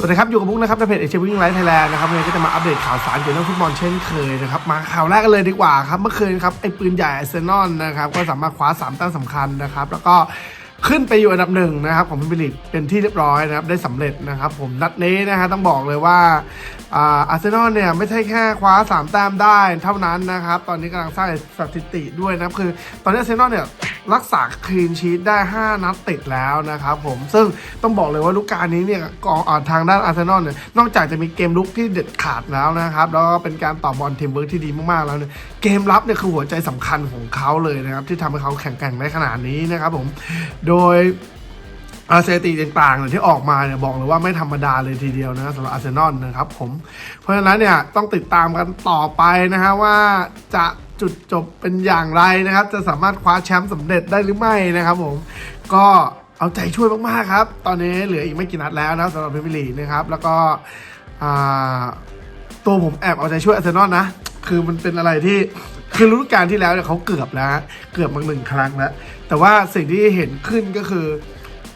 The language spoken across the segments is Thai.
สวัสดีครับ อยู่กับบุ๊กนะครับในเพจเอเชียวิ่งไลท์ไทยแลนด์นะครับวันนี้ก็จะมาอัปเดตข่าวสารเกี่ยวกับฟุตบอลเช่นเคยนะครับ มาข่าวแรกกันเลยดีกว่าครับ เมื่อคืนครับ ไอ้ปืนใหญ่อาร์เซนอลนะครับ ก็สามารถคว้า 3 แต้มสำคัญนะครับ แล้วก็ขึ้นไปอยู่อันดับหนึ่งนะครับของพิมยร์ลีกเป็นที่เรียบร้อยนะครับ ได้สำเร็จนะครับ ผมนัดนี้นะฮะต้องบอกเลยว่าอ่าอาร์เซนอลเนี่ยไม่ใช่แค่คว้า 3 แต้มได้เท่านั้นนะครับ ตอนนี้กำลังสร้างสถิติด้วยนะครับคือตอนนี้อาร์เซนอลเนี่ย รักษาคลีนชีตได้ 5 นัดติดแล้วนะครับผมซึ่งต้องบอกเลยว่าลูกการนี้เนี่ยกองอ่าทางด้านอาร์เซนอลเนี่ยนอกจากจะมีเกมลุกที่เด็ดขาดแล้วนะครับแล้วก็เป็นการต่อบอลทีมเวิร์กที่ดีมากๆแล้วเนี่ยเกมรับเนี่ยคือหัวใจสำคัญของเขาเลยนะครับที่ทำให้เขาแข่งแกร่งได้ขนาดนี้นะครับผมโดยอาสถิติต่างๆเนี่ยที่ออกมาเนี่ยบอกเลยว่าไม่ธรรมดาเลยทีเดียวนะสำหรับอาร์เซนอลนะครับผมเพราะฉะนั้นเนี่ยต้องติดตามกันต่อไปนะฮะว่าจะ จุดจบเป็นอย่างไรนะครับ จะสามารถคว้าแชมป์สำเร็จได้หรือไม่นะครับผมก็เอาใจช่วยมากๆครับ ตอนนี้เหลืออีกไม่กี่นัดแล้วนะสำหรับพรีเมียร์ลีกนะครับ แล้วก็ตัวผมแอบเอาใจช่วยอาร์เซนอลนะ คือมันเป็นอะไรที่คือฤดูกาลที่แล้วเนี่ยเขาเกือบแล้วเกือบมาหนึ่งครั้งแล้ว แต่ว่าสิ่งที่เห็นขึ้นก็คือ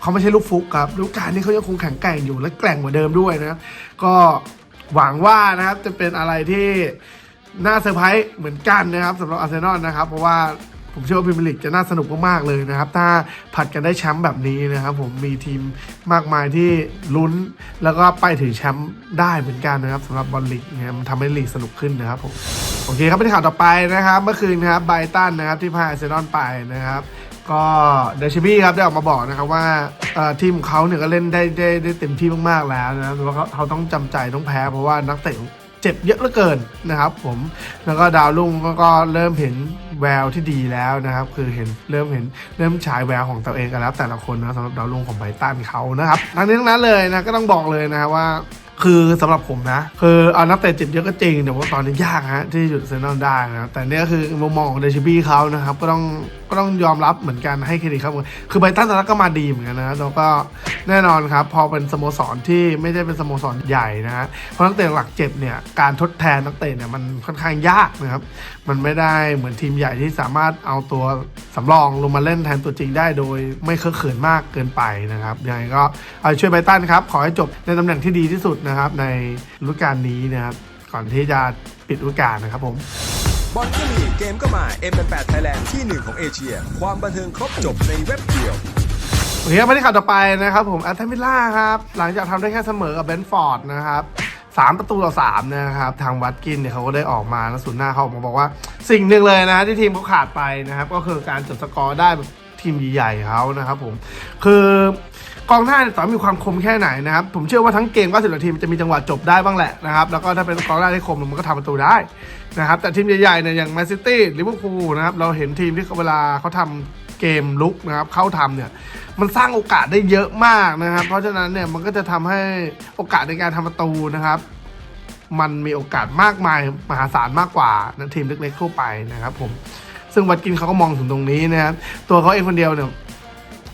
เขาไม่ใช่ลูกฟุกครับฤดูกาลนี้เขายังคงแข็งแกร่งอยู่และแกร่งกว่าเดิมด้วยนะครับก็หวังว่านะครับจะเป็นอะไรที่ น่าเซอร์ไพรส์เหมือนกันนะครับสำหรับอาร์เซนอลนะครับ เพราะว่าผมเชื่อว่าพรีเมียร์ลีกจะน่าสนุกมากๆเลยนะครับ ถ้าผัดกันได้แชมป์แบบนี้นะครับผมมีทีมมากมายที่ลุ้น แล้วก็ไปถึงแชมป์ได้เหมือนกันนะครับสำหรับบอลลีกนะครับมันทำให้ลีกสนุกขึ้นนะครับผมโอเคครับไปข่าวต่อไปนะครับ เมื่อคืนนะครับไบรตันนะครับที่พาอาร์เซนอลไปนะครับก็เดชบี้ครับได้ออกมาบอกนะครับว่าทีมของเขาเนี่ยก็เล่นได้ได้ได้เต็มที่มากๆแล้วนะครับแต่ว่าเขาเขาต้องจำใจต้องแพ้เพราะว่านักเตะ เจ็บเยอะเหลือเกินนะครับผมแล้วก็ดาวรุ่งก็ก็เริ่มเห็นแววที่ดีแล้วนะครับ คือเห็นเริ่มเห็นเริ่มฉายแววของตัวเองกันแล้วแต่ละคนนะสำหรับดาวรุ่งของไบตันเขานะครับทั้งนี้ทั้งนั้นเลยนะก็ต้องบอกเลยนะครับว่า คือสำหรับผมนะ คือเอานักเตะเจ็บเยอะก็จริงแต่ว่าตอนนี้ยากฮะที่จะหยุดเซนอนได้นะครับแต่เนี่ยคือมุมมองของเดชิบี้เขานะครับก็ต้องก็ต้องยอมรับเหมือนกันให้เครดิตครับคือไบตันตอนนั้นก็มาดีเหมือนกันนะแล้วก็แน่นอนครับพอเป็นสโมสรที่ไม่ได้เป็นสโมสรใหญ่นะฮะเพราะนักเตะหลักเจ็บเนี่ยการทดแทนนักเตะเนี่ยมันค่อนข้างยากนะครับมันไม่ได้เหมือนทีมใหญ่ที่สามารถเอาตัวสำรองลงมาเล่นแทนตัวจริงได้โดยไม่เคอะเขินมากเกินไปนะครับยังไงก็เอาช่วยไบตันครับขอให้จบในตำแหน่งที่ดีที่สุดนะครับในฤดูกาลนี้นะครับก่อนที่จะปิดฤดูกาลนะครับผมบอลก็มีเกมก็มา M8 Thailand ที่หนึ่งของเอเชีย ความบันเทิงครบจบในเว็บเดียวโอเคครับมาที่ข่าวต่อไปนะครับผมแอตเทมิล่าครับ หลังจากทำได้แค่เสมอกับเบนฟอร์ดนะครับสามประตูต่อสามนะครับ ทางวัดกินเนี่ยเขาก็ได้ออกมาแล้วศูนย์หน้าเขาออกมาบอกว่าสิ่งหนึ่งเลยนะที่ทีมเขาขาดไปนะครับ ก็คือการจดสกอร์ได้แบบทีมใหญ่ๆเขานะครับผมคือ กองหน้าเนี่ยต่อมีความคมแค่ไหนนะครับ ผมเชื่อว่าทั้งเกมก็สิบนาทีมันจะมีจังหวะจบได้บ้างแหละนะครับ แล้วก็ถ้าเป็นกองหน้าที่คมมันก็ทำประตูได้นะครับ แต่ทีมใหญ่ๆเนี่ยอย่างแมนซิตี้ลิเวอร์พูลนะครับ เราเห็นทีมที่เวลาเขาทำเกมลุกนะครับ เข้าทำเนี่ย มันสร้างโอกาสได้เยอะมากนะครับ เพราะฉะนั้นเนี่ยมันก็จะทำให้โอกาสในการทำประตูนะครับ มันมีโอกาสมากมายมหาศาลมากกว่านะทีมเล็กๆทั่วไปนะครับ ผม ซึ่งวัดกินเขาก็มองถึงตรงนี้นะครับ ตัวเขาเองคนเดียวเนี่ย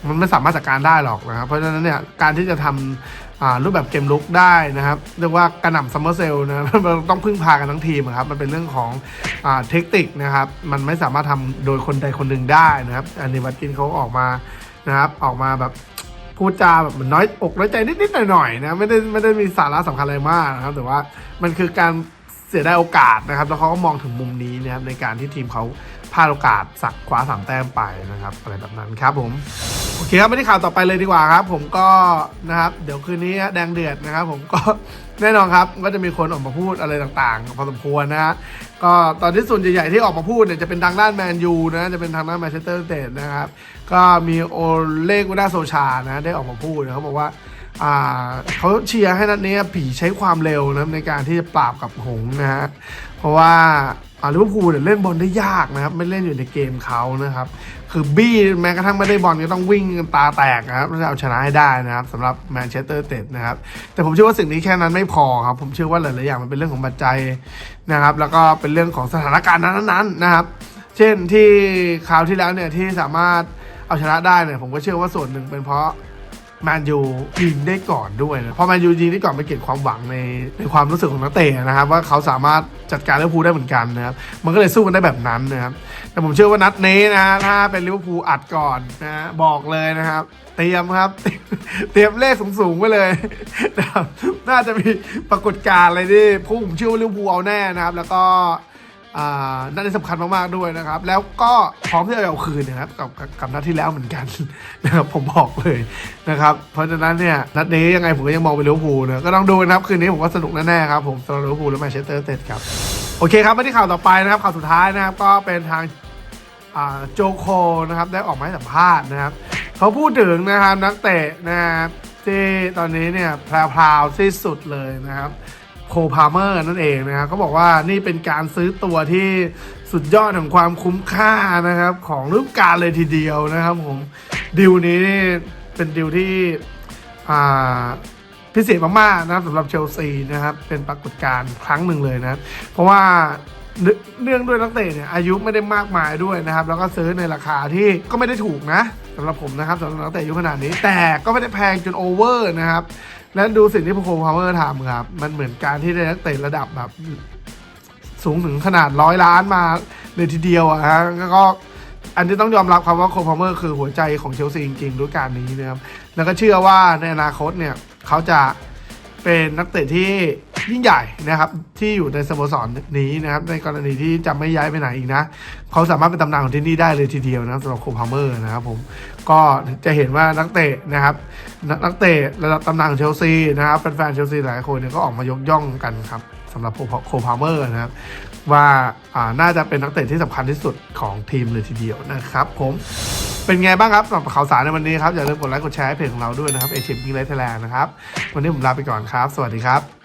มันไม่สามารถจัดการได้หรอกนะครับ เพราะฉะนั้นเนี่ยการที่จะทำรูปแบบเกมลุกได้นะครับ เรียกว่ากระหน่ำซัมเมอร์เซลนะครับมันต้องพึ่งพากันทั้งทีมครับ มันเป็นเรื่องของอเทคนิคนะครับ มันไม่สามารถทำโดยคนใดคนหนึ่งได้นะครับ อันนี้วัดกินเขาออกมานะครับออกมาแบบพูดจาแบบนน้อยอกน้อยใจนิดๆหน่อยๆนะไม่ได้ไม่ได้มีสาระสำคัญอะไรมากนะครับ แต่ว่ามันคือการ เสียดายโอกาสนะครับ แล้วเขาก็มองถึงมุมนี้นะครับในการที่ทีมเขาพลาดโอกาสสักคว้าสามแต้มไปนะครับอะไรแบบนั้นครับผมโอเคครับไม่ได้ข่าวต่อไปเลยดีกว่าครับ ผมก็นะครับ เดี๋ยวคืนนี้แดงเดือดนะครับ ผมก็แน่นอนครับก็จะมีคนออกมาพูดอะไรต่างๆพอสมควรนะฮะก็ตอนที่ส่วนใหญ่ๆที่ออกมาพูดเนี่ยจะเป็นทางด้านแมนยูนะจะเป็นทางด้านแมนเชสเตอร์เตดนะครับ ก็มีโอเลกุน่าโซชานะได้ออกมาพูดนะเขาบอกว่า เขาเชียร์ให้นัดนี้ผีใช้ความเร็วนะในการที่จะปราบกับหงนะฮะเพราะว่าอ่าลิเวอร์พูลเนี่ยเล่นบอลได้ยากนะครับ ไม่เล่นอยู่ในเกมเขานะครับ คือบี้แม้กระทั่งไม่ได้บอลก็ต้องวิ่งตาแตกนะครับเพื่อจะเอาชนะให้ได้นะครับสำหรับแมนเชสเตอร์เต็ดนะครับ แต่ผมเชื่อว่าสิ่งนี้แค่นั้นไม่พอครับ ผมเชื่อว่าหลาย ๆ อย่างมันเป็นเรื่องของปัจจัยนะครับ แล้วก็เป็นเรื่องของสถานการณ์นั้น ๆ นะครับ เช่นที่คราวที่แล้วเนี่ยที่สามารถเอาชนะได้เนี่ยผมก็เชื่อว่าส่วนหนึ่งเป็นเพราะ แมนยูยิงได้ก่อนด้วยนะพอแมนยูยิงได้ก่อนมันเกิดความหวังในในความรู้สึกของนักเตะนะครับ ว่าเขาสามารถจัดการลิเวอร์พูลได้เหมือนกันนะครับมันก็เลยสู้กันได้แบบนั้นนะครับแต่ผมเชื่อว่านัดนี้นะถ้าเป็นลิเวอร์พูลอัดก่อนนะบอกเลยนะครับ เตรียมครับ เตรียมเลขสูงๆไว้เลยนะครับน่าจะมีปรากฏการณ์อะไรที่ผู้ผมเชื่อว่าลิเวอร์พูลเอาแน่นะครับ แล้วก็ อ่าน่าจะสำคัญมากๆด้วยนะครับ แล้วก็พร้อมที่จะเอาคืนนะครับกับกับนัดที่แล้วเหมือนกันนะครับผมบอกเลยนะครับ เพราะฉะนั้นเนี่ยนัดนี้ยังไงผมก็ยังมองเป็นลิเวอร์พูลนะก็ต้องดูนะครับคืนนี้ผมว่าสนุกแน่ๆครับผมสำหรับลิเวอร์พูลและแมนเชสเตอร์เต็ดครับโอเคครับมาที่ข่าวต่อไปนะครับข่าวสุดท้ายนะครับก็เป็นทางโจโคนะครับได้ออกมาให้สัมภาษณ์นะครับเขาพูดถึงนะครับนักเตะนะครับที่ตอนนี้เนี่ยพราวๆที่สุดเลยนะครับ โคพาเมอร์นั่นเองนะครับเขาบอกว่านี่เป็นการซื้อตัวที่สุดยอดของความคุ้มค่านะครับ ของฤดูกาลเลยทีเดียวนะครับผมดิวนี้เป็นดิวที่พิเศษมากๆนะครับสำหรับเชลซีนะครับ เป็นปรากฏการณ์ครั้งหนึ่งเลยนะเพราะว่าเนื่องเนื่องด้วยนักเตะเนี่ยอายุไม่ได้มากมายด้วยนะครับ แล้วก็ซื้อในราคาที่ก็ไม่ได้ถูกนะสำหรับผมนะครับสำหรับนักเตะอายุขนาดนี้ แต่ก็ไม่ได้แพงจนโอเวอร์นะครับ และดูสิ่งที่พโคพาวเวอร์ทำครับ มันเหมือนการที่ได้นักเตะระดับแบบ สูงถึงขนาดร้อยล้านมาเลยทีเดียวอะฮะแล้วก็อันที่ต้องยอมรับครับว่าโคพาวเวอร์คือหัวใจของเชลซีจริงๆด้วยการนี้นะครับแล้วก็เชื่อว่าในอนาคตเนี่ยเขาจะเป็นนักเตะที่ ยิ่งใหญ่นะครับที่อยู่ในสโมสรนี้นะครับในกรณีที่จะไม่ย้ายไปไหนอีกนะเขาสามารถเป็นตำนานของที่นี่ได้เลยทีเดียวนะสำหรับโคพาเมอร์นะครับผมก็จะเห็นว่านักเตะนะครับนักนักเตะระดับตำนานของเชลซีนะครับแฟนๆเชลซีหลายคนเนี่ยก็ออกมายกย่องกันครับสำหรับโคพาเมอร์นะครับว่าอ่าน่าจะเป็นนักเตะที่สำคัญที่สุดของทีมเลยทีเดียวนะครับผมเป็นไงบ้างครับสำหรับข่าวสารในวันนี้ครับ อย่าลืมกดไลค์กดแชร์ให้เพจของเราด้วยนะครับเอเชียบิงไลท์ไทยแลนด์นะครับ วันนี้ผมลาไปก่อนครับ สวัสดีครับ